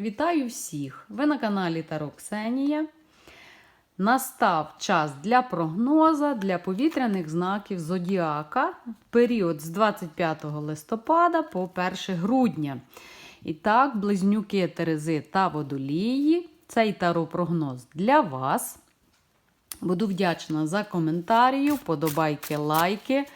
Вітаю всіх! Ви на каналі Таро Ксенія. Настав час для прогноза для повітряних знаків Зодіака в період з 25 листопада по 1 грудня. І так, близнюки Терези та Водолії. Цей таро-прогноз для вас. Буду вдячна за коментарі, вподобайки, лайки.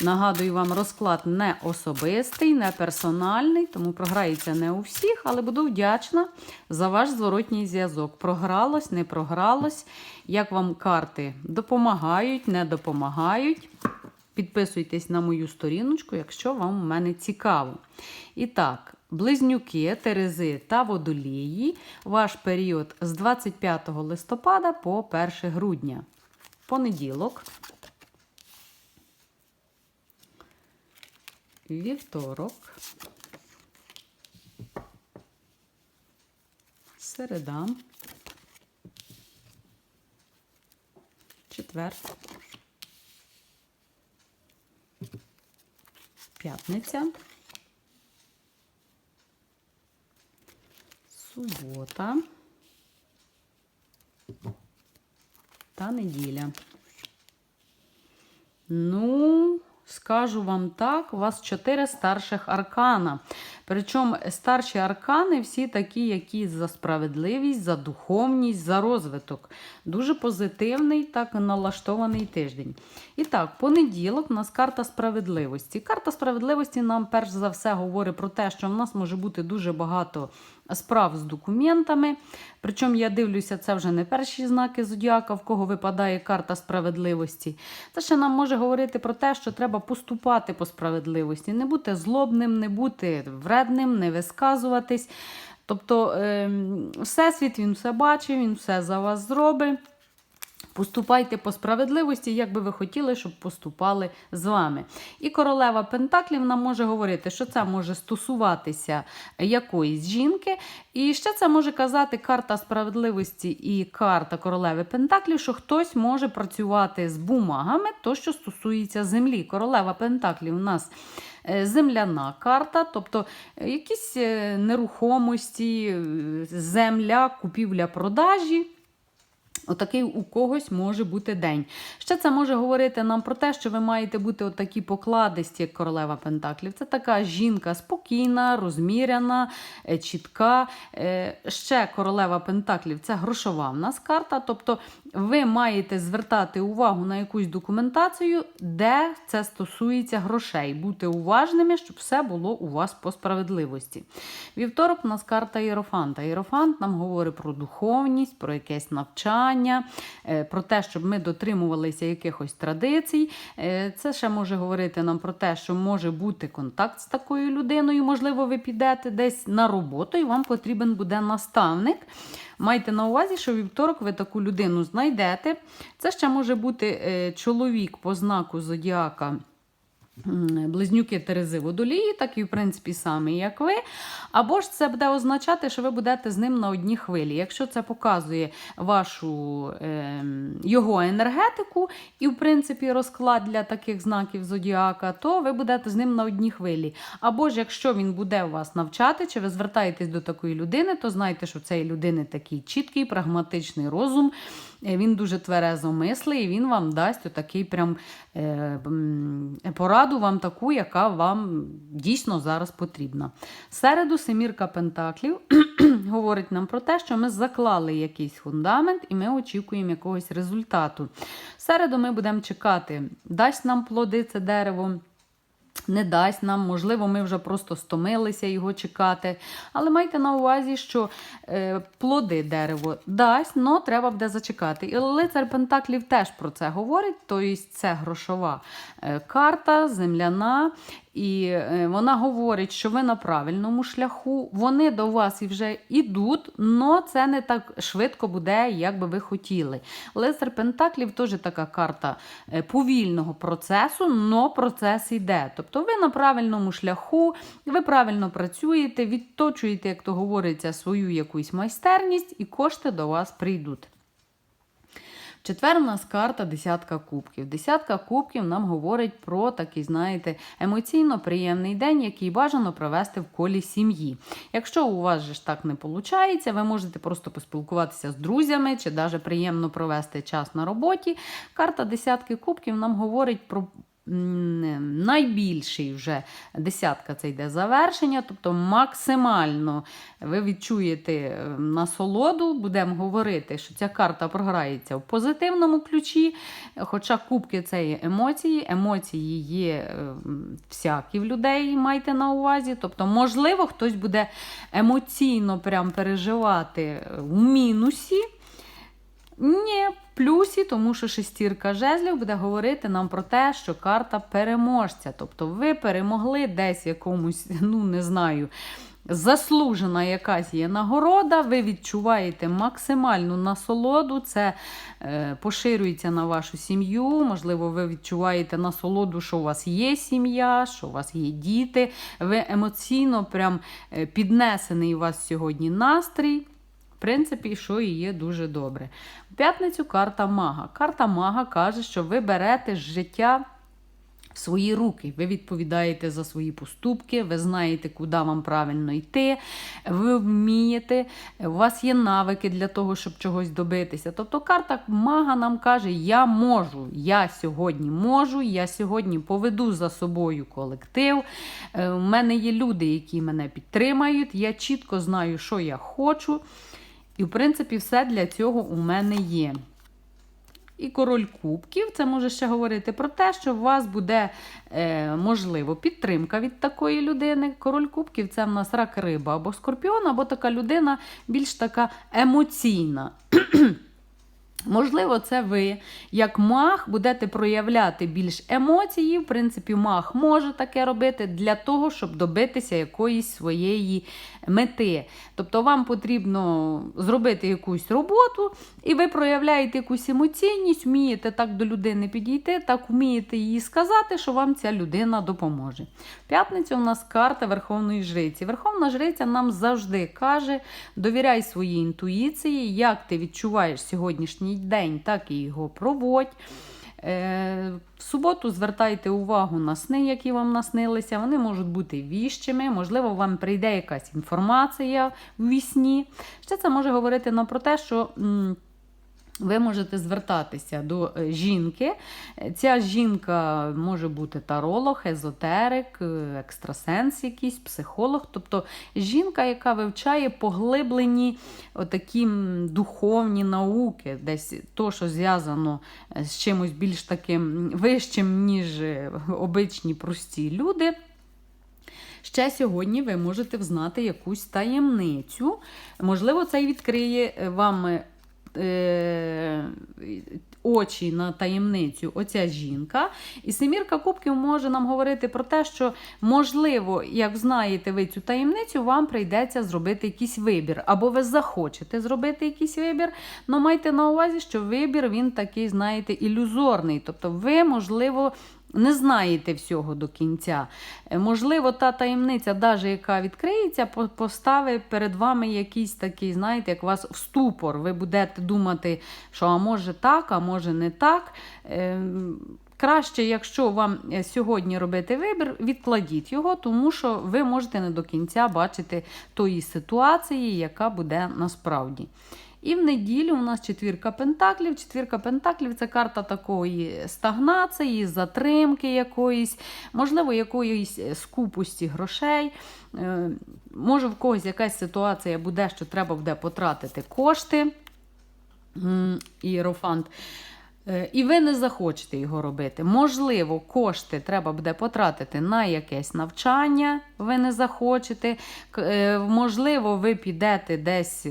Нагадую вам, розклад не особистий, не персональний, тому програється не у всіх, але буду вдячна за ваш зворотній зв'язок. Програлось, не програлось. Як вам карти допомагають, не допомагають. Підписуйтесь на мою сторіночку, якщо вам у мене цікаво. І так, близнюки, Терези та водолії. Ваш період з 25 листопада по 1 грудня. Понеділок. Вівторок. Середа. Четвер. П'ятниця. Субота. Та неділя. Ну, скажу вам так, у вас чотири старших аркана. Причому старші аркани всі такі, які за справедливість, за духовність, за розвиток. Дуже позитивний, так налаштований тиждень. І так, понеділок у нас карта справедливості. Карта справедливості нам перш за все говорить про те, що в нас може бути дуже багато справ з документами. Причому я дивлюся, це вже не перші знаки зодіака, в кого випадає карта справедливості. Це ще нам може говорити про те, що треба поступати по справедливості, не бути злобним, не бути вредним, не висказуватись. Тобто, е, всесвіт він все бачить, він все за вас зробить. Поступайте по справедливості, як би ви хотіли, щоб поступали з вами. І королева Пентаклів нам може говорити, що це може стосуватися якоїсь жінки. І ще це може казати карта справедливості і карта королеви Пентаклів, що хтось може працювати з бумагами, то що стосується землі. Королева Пентаклів у нас е, земляна карта, тобто е, якісь е, нерухомості, земля, купівля-продажі. Отакий у когось може бути день. Ще це може говорити нам про те, що ви маєте бути отакі покладисті, як королева Пентаклів. Це така жінка спокійна, розміряна, е, чітка. Е, Ще королева Пентаклів це грошова в нас карта. Тобто ви маєте звертати увагу на якусь документацію, де це стосується грошей. Бути уважними, щоб все було у вас по справедливості. Вівторок у нас карта Єрофанта. Єрофант нам говорить про духовність, про якесь навчання, е, про те, щоб ми дотримувалися якихось традицій. Е, Це ще може говорити нам про те, що може бути контакт з такою людиною. Можливо, ви підете десь на роботу, і вам потрібен буде наставник. Майте на увазі, що вівторок ви таку людину знайдете. Це ще може бути е, чоловік по знаку зодіака. Близнюки Терези Водолії, такий, в принципі, самий, як ви. Або ж це буде означати, що ви будете з ним на одній хвилі. Якщо це показує вашу е, його енергетику і, в принципі, розклад для таких знаків зодіака, то ви будете з ним на одній хвилі. Або ж якщо він буде вас навчати, чи ви звертаєтесь до такої людини, то знайте, що в цієї людини такий чіткий, прагматичний розум. Е, Він дуже тверезо мислить, і він вам дасть отакий прям е, м, пораду вам таку, яка вам дійсно зараз потрібна. Середу семірка Пентаклів говорить нам про те, що ми заклали якийсь фундамент і ми очікуємо якогось результату. Середу ми будемо чекати, дасть нам плоди це дерево. Не дасть нам, можливо, ми вже просто стомилися його чекати. Але майте на увазі, що е, плоди дерево дасть, але треба буде зачекати. І лицар Пентаклів теж про це говорить, тобто це грошова е, карта, земляна. І е, вона говорить, що ви на правильному шляху, вони до вас і вже йдуть, але це не так швидко буде, як би ви хотіли. Лицар Пентаклів теж така карта е, повільного процесу, але процес йде. Тобто ви на правильному шляху, ви правильно працюєте, відточуєте, як то говориться, свою якусь майстерність, і кошти до вас прийдуть. Четвер у нас карта десятка кубків. Десятка кубків нам говорить про такий, знаєте, емоційно приємний день, який бажано провести в колі сім'ї. Якщо у вас же ж так не виходить, ви можете просто поспілкуватися з друзями чи навіть приємно провести час на роботі. Карта десятки кубків нам говорить про найбільший вже десятка це йде завершення, тобто максимально ви відчуєте е, насолоду. Будемо говорити, що ця карта програється в позитивному ключі. Хоча кубки це є емоції, емоції є е, всякі в людей, майте на увазі. Тобто, можливо, хтось буде емоційно прям переживати е, в мінусі. Ні, в плюсі, тому що шестірка жезлів буде говорити нам про те, що карта переможця. Тобто ви перемогли десь якомусь, ну не знаю, заслужена якась є нагорода, ви відчуваєте максимальну насолоду, це е, поширюється на вашу сім'ю. Можливо, ви відчуваєте насолоду, що у вас є сім'я, що у вас є діти. Ви емоційно прям е, піднесений у вас сьогодні настрій. В принципі, що і є дуже добре. В п'ятницю карта мага. Карта мага каже, що ви берете життя в свої руки. Ви відповідаєте за свої поступки, ви знаєте, куди вам правильно йти, ви вмієте, у вас є навики для того, щоб чогось добитися. Тобто карта мага нам каже, я можу, я сьогодні можу, я сьогодні поведу за собою колектив. Е, У мене є люди, які мене підтримають, я чітко знаю, що я хочу. І, в принципі, все для цього у мене є. І король кубків, це може ще говорити про те, що у вас буде, е, можливо, підтримка від такої людини. Король кубків це в нас рак риба або скорпіон, або така людина більш така емоційна. Можливо, це ви, як маг, будете проявляти більш емоції. В принципі, маг може таке робити для того, щоб добитися якоїсь своєї мети. Тобто, вам потрібно зробити якусь роботу, і ви проявляєте якусь емоційність, вмієте так до людини підійти, так вмієте їй сказати, що вам ця людина допоможе. В п'ятницю у нас карта Верховної Жриці. Верховна Жриця нам завжди каже: довіряй своїй інтуїції, як ти відчуваєш сьогоднішній день, так і його проводь. Е, В суботу звертайте увагу на сни, які вам наснилися. Вони можуть бути віщими, можливо, вам прийде якась інформація в вісні. Ще це може говорити нам про те, що. Ви можете звертатися до е, жінки. Ця жінка може бути таролог, езотерик, е, екстрасенс, якийсь психолог, тобто жінка, яка вивчає поглиблені отакі духовні науки, десь то, що зв'язано е, з чимось більш таким вищим, ніж обичні прості люди. Ще сьогодні ви можете взнати якусь таємницю. Можливо, це й відкриє вам е, очі на таємницю оця жінка. І семірка кубків може нам говорити про те, що, можливо, як знаєте ви цю таємницю, вам прийдеться зробити якийсь вибір. Або ви захочете зробити якийсь вибір, але майте на увазі, що вибір він такий, знаєте, ілюзорний. Тобто, ви, можливо, не знаєте всього до кінця. Е, Можливо, та таємниця, даже яка відкриється, по- поставить перед вами якийсь такий, знаєте, як вас в ступор. Ви будете думати, що а може так, а може не так. Ем, Краще, якщо вам е, сьогодні робити вибір, відкладіть його, тому що ви можете не до кінця бачити тої ситуації, яка буде насправді. І в неділю у нас четвірка пентаклів. Четвірка пентаклів це карта такої стагнації, затримки якоїсь, можливо, якоїсь е, скупості грошей. Е, Може, в когось якась ситуація буде, що треба буде потратити кошти. Іерофант. Е, І ви не захочете його робити. Можливо, кошти треба буде потратити на якесь навчання, ви не захочете. Можливо, ви підете десь.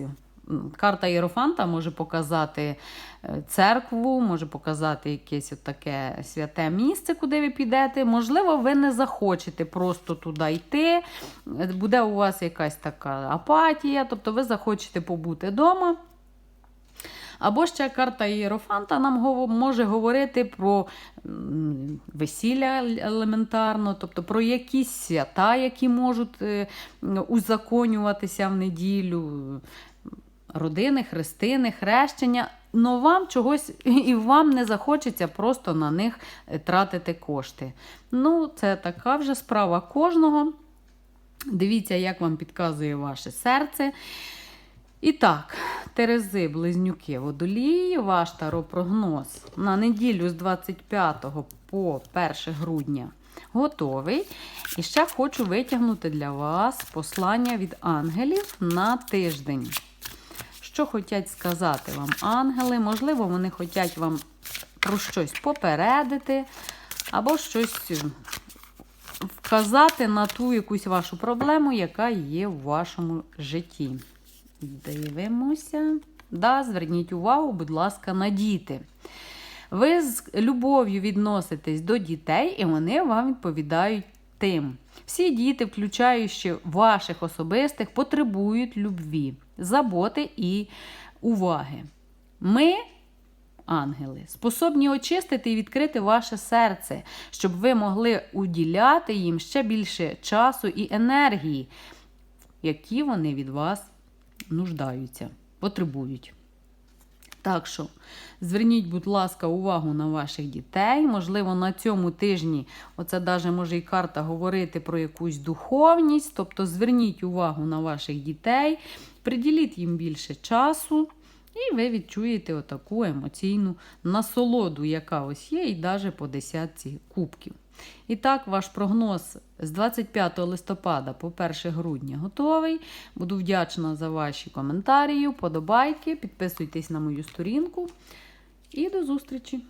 Карта Єрофанта може показати е, церкву, може показати якесь от таке святе місце, куди ви підете. Можливо, ви не захочете просто туди йти. Буде у вас якась така апатія, тобто ви захочете побути вдома. Або ще карта Єрофанта нам може говорити про весілля елементарно, тобто про якісь свята, які можуть е, узаконюватися в неділю, родини, хрестини, хрещення. но вам чогось і вам не захочеться просто на них е, тратити кошти. Ну, це така вже справа кожного. Дивіться, як вам підказує ваше серце. І так, Терези, близнюки, водолії, ваш таропрогноз на неділю з 25 по 1 грудня готовий. І ще хочу витягнути для вас послання від ангелів на тиждень. Що хочуть сказати вам ангели? Можливо, вони хочуть вам про щось попередити, або щось вказати на ту якусь вашу проблему, яка є в вашому житті. Дивимося. Да, зверніть увагу, будь ласка, на діти. Ви з любов'ю відноситесь до дітей, і вони вам відповідають тим. Всі діти, включаючи ваших особистих, потребують любві, заботи і уваги. Ми, ангели, способні очистити і відкрити ваше серце, щоб ви могли уділяти їм ще більше часу і енергії, які вони від вас нуждаються, потребують. Так що зверніть, будь ласка, увагу на ваших дітей. Можливо, на цьому тижні, оце навіть може і карта говорити про якусь духовність. Тобто зверніть увагу на ваших дітей, приділіть їм більше часу, і ви відчуєте отаку емоційну насолоду, яка ось є, і навіть по десятці кубків. І так, ваш прогноз з 25 листопада по 1 грудня готовий. Буду вдячна за ваші коментарі, подобайки. Підписуйтесь на мою сторінку. І до зустрічі!